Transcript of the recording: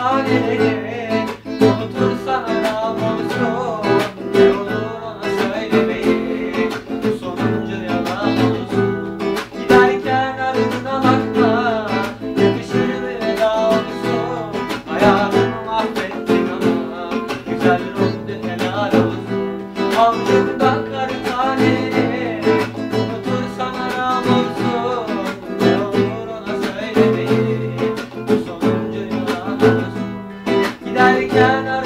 halini Unutursan aram Ne olur söyle sonuncu yalan olsun Giderken ardına bakma Yakışır mı veda olsun Hayatımı mahvettin ama Güzel oldu helal olsun. Yeah.